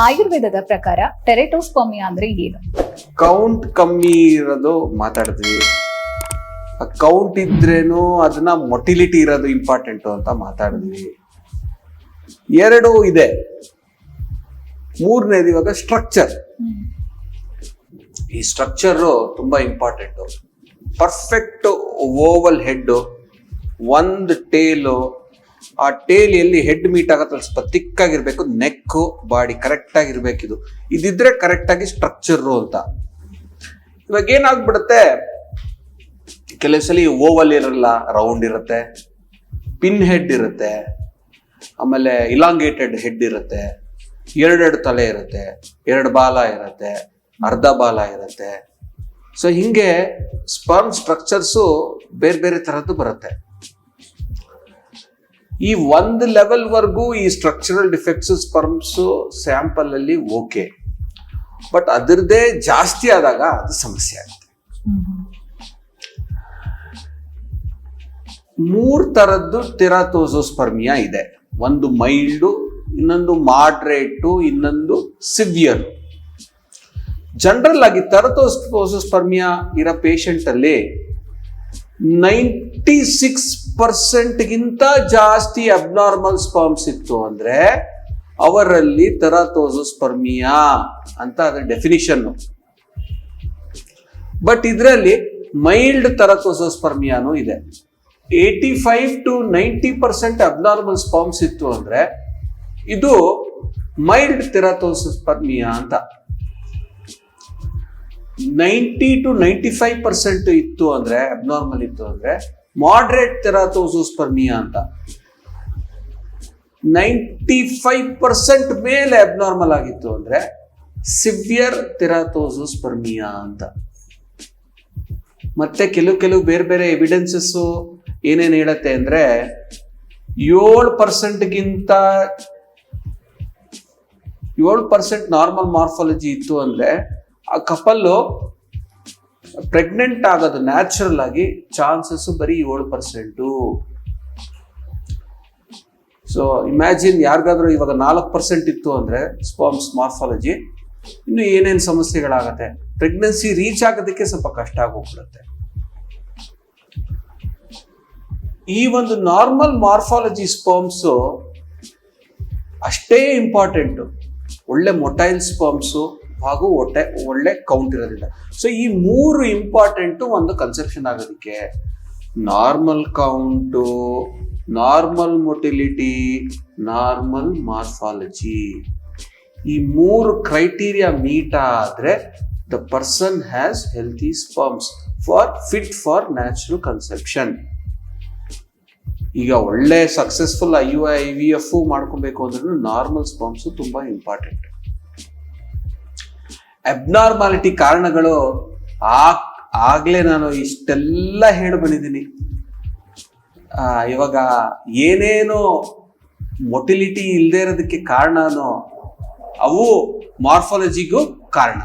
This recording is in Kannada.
ಆಯುರ್ವೇದದ ಪ್ರಕಾರ ಟೆರೆಟೋಸ್ಪರ್ಮಿಯಾ ಅಂದ್ರೆ ಏನು? ಕೌಂಟ್ ಕಮ್ಮಿ ಇರೋದು ಮಾತಾಡಿದ್ವಿ ಕೌಂಟ್ ಇದ್ರೇನು ಅದನ್ನ ಮೊಟಿಲಿಟಿ ಇರೋದು ಇಂಪಾರ್ಟೆಂಟ್ ಅಂತ ಮಾತಾಡಿದ್ವಿ ಎರಡು ಇದೆ. ಮೂರನೇದು ಇವಾಗ ಸ್ಟ್ರಕ್ಚರ್ ಈ ಸ್ಟ್ರಕ್ಚರ್ ತುಂಬಾ ಇಂಪಾರ್ಟೆಂಟ್ ಪರ್ಫೆಕ್ಟ್ ಓವಲ್ ಹೆಡ್ ಒಂದು ಟೇಲು ಆ ಟೇಲ್ ಎಲ್ಲಿ ಹೆಡ್ ಮೀಟ್ ಆಗತ್ತೆ ಸ್ವಲ್ಪ ತಿಕ್ಕಾಗಿರ್ಬೇಕು ನೆಕ್ ಬಾಡಿ ಕರೆಕ್ಟ್ ಇದು. ಇದಿದ್ರೆ ಕರೆಕ್ಟ್ ಆಗಿ ಸ್ಟ್ರಕ್ಚರ್ ಅಂತ. ಇವಾಗ ಏನಾಗ್ಬಿಡುತ್ತೆ? ಕೆಲವು ಸಲ ಓವಲ್ ಇರಲ್ಲ ರೌಂಡ್ ಇರುತ್ತೆ ಪಿನ್ ಹೆಡ್ ಇರುತ್ತೆ, ಆಮೇಲೆ ಇಲಾಂಗೇಟೆಡ್ ಹೆಡ್ ಇರುತ್ತೆ, ಎರಡೆರಡು ತಲೆ ಇರುತ್ತೆ, ಎರಡು ಬಾಲ ಇರುತ್ತೆ, ಅರ್ಧ ಬಾಲ ಇರುತ್ತೆ. ಸೊ ಹಿಂಗೆ ಸ್ಪರ್ಮ್ ಸ್ಟ್ರಕ್ಚರ್ಸು ಬೇರೆ ಬೇರೆ ಥರದ್ದು ಬರುತ್ತೆ. ಈ ಒಂದು ಲೆವೆಲ್ ವರ್ಗೂ ಈ ಸ್ಟ್ರಕ್ಚರಲ್ ಡಿಫೆಕ್ಟ್ಸ್ ಸ್ಪರ್ಮ್ಸ್ ಸ್ಯಾಂಪಲ್ ಅಲ್ಲಿ ಓಕೆ ಬಟ್ ಅದರದೇ ಜಾಸ್ತಿ ಆದಾಗ ಅದು ಸಮಸ್ಯೆ ಆಗುತ್ತೆ. ಮೂರ್ ತರದ್ದು ಟೆರಾತೋಸೋಸ್ಪರ್ಮಿಯಾ ಇದೆ. ಒಂದು ಮೈಲ್ಡು ಇನ್ನೊಂದು ಮಾಡ್ರೇಟು ಇನ್ನೊಂದು ಸಿವಿಯರ್ ಜನರಲ್ ಆಗಿ ಟೆರತೋಸ್ಪರ್ಮಿಯಾ ಇರೋ ಪೇಷಂಟ್ ಅಲ್ಲಿ ನೈಂಟಿ ಸಿಕ್ಸ್ ಪರ್ಸೆಂಟ್ಗಿಂತ ಜಾಸ್ತಿ ಅಬ್ನಾರ್ಮಲ್ ಸ್ಪರ್ಮ್ಸ್ ಇತ್ತು ಅಂದ್ರೆ ಅವರಲ್ಲಿ ಟೆರಾತೋಸೋಸ್ಪರ್ಮಿಯಾ ಅಂತ ಅದ್ರ ಡೆಫಿನಿಷನ್ ಬಟ್ ಇದರಲ್ಲಿ ಮೈಲ್ಡ್ ಟೆರತೋಸೋಸ್ಪರ್ಮಿಯಾನು ಇದೆ. Eighty five to ninety percent abnormal sperms ಇತ್ತು ಅಂದ್ರೆ ಇದು ಮೈಲ್ಡ್ ಟೆರಾತೋಸೋಸ್ಪರ್ಮಿಯಾ ಅಂತ. Ninety to ninety five percent ಇತ್ತು ಅಂದ್ರೆ ಅಬ್ನಾರ್ಮಲ್ ಇತ್ತು ಅಂದ್ರೆ ಮಾಡ್ರೇಟ್ ಟೆರಾತೋಸೋಸ್ಪರ್ಮಿಯಾ ಅಂತ. ನೈಂಟಿ ಫೈವ್ ಪರ್ಸೆಂಟ್ ಮೇಲೆ ಅಬ್ನಾರ್ಮಲ್ ಆಗಿತ್ತು ಅಂದ್ರೆ ಸಿವಿಯರ್ ಟೆರಾತೋಸೋಸ್ಪರ್ಮಿಯಾ ಅಂತ. ಮತ್ತೆ ಕೆಲವು ಕೆಲವು ಬೇರೆ ಬೇರೆ ಎವಿಡೆನ್ಸಸ್ ಏನೇನು ಹೇಳತ್ತೆ ಅಂದ್ರೆ ಏಳು ಪರ್ಸೆಂಟ್ಗಿಂತ ಏಳು ಪರ್ಸೆಂಟ್ ನಾರ್ಮಲ್ ಮಾರ್ಫಾಲಜಿ ಇತ್ತು ಅಂದ್ರೆ ಆ ಕಪಲ್ಲು ಪ್ರೆಗ್ನೆಂಟ್ ಆಗೋದು ನ್ಯಾಚುರಲ್ ಆಗಿ ಚಾನ್ಸಸ್ ಬರೀ ಏಳು ಪರ್ಸೆಂಟು ಸೊ ಇಮ್ಯಾಜಿನ್ ಯಾರಿಗಾದ್ರೂ ಇವಾಗ ನಾಲ್ಕು ಪರ್ಸೆಂಟ್ ಇತ್ತು ಅಂದ್ರೆ ಸ್ಪಾಮ್ಸ್ ಮಾರ್ಫಾಲಜಿ ಇನ್ನು ಏನೇನು ಸಮಸ್ಯೆಗಳಾಗತ್ತೆ? ಪ್ರೆಗ್ನೆನ್ಸಿ ರೀಚ್ ಆಗೋದಕ್ಕೆ ಸ್ವಲ್ಪ ಕಷ್ಟ ಆಗೋಗ್ಬಿಡುತ್ತೆ. ಈ ಒಂದು ನಾರ್ಮಲ್ ಮಾರ್ಫಾಲಜಿ ಸ್ಪರ್ಮ್ಸು ಅಷ್ಟೇ ಇಂಪಾರ್ಟೆಂಟು ಒಳ್ಳೆ ಮೊಟೈಲ್ ಸ್ಪರ್ಮ್ಸು ಹಾಗೂ ಒಟ್ಟೆ ಒಳ್ಳೆ ಕೌಂಟ್ ಇರೋದಿಲ್ಲ ಸೊ ಈ ಮೂರು ಇಂಪಾರ್ಟೆಂಟು ಒಂದು ಕನ್ಸೆಪ್ಷನ್ ಆಗೋದಕ್ಕೆ normal count normal motility normal morphology ಈ ಮೂರು ಕ್ರೈಟೀರಿಯಾ ಮೀಟ್ ಆದರೆ the person has healthy sperms for fit for natural conception ಈಗ ಒಳ್ಳೆ successful I U I I V ಮಾಡ್ಕೊಬೇಕು ಅಂದ್ರೂ ನಾರ್ಮಲ್ ಸ್ಪರ್ಮ್ಸು ತುಂಬಾ ಇಂಪಾರ್ಟೆಂಟ್ ಅಬ್ನಾರ್ಮಾಲಿಟಿ ಕಾರಣಗಳು ಆ ಆಗ್ಲೇ ನಾನು ಇಷ್ಟೆಲ್ಲ ಹೇಳಿ ಬಂದಿದ್ದೀನಿ. ಇವಾಗ ಏನೇನು ಮೊಟಿಲಿಟಿ ಇಲ್ಲದೆ ಇರೋದಕ್ಕೆ ಕಾರಣನೋ ಅವು ಮಾರ್ಫಾಲಜಿಗೂ ಕಾರಣ.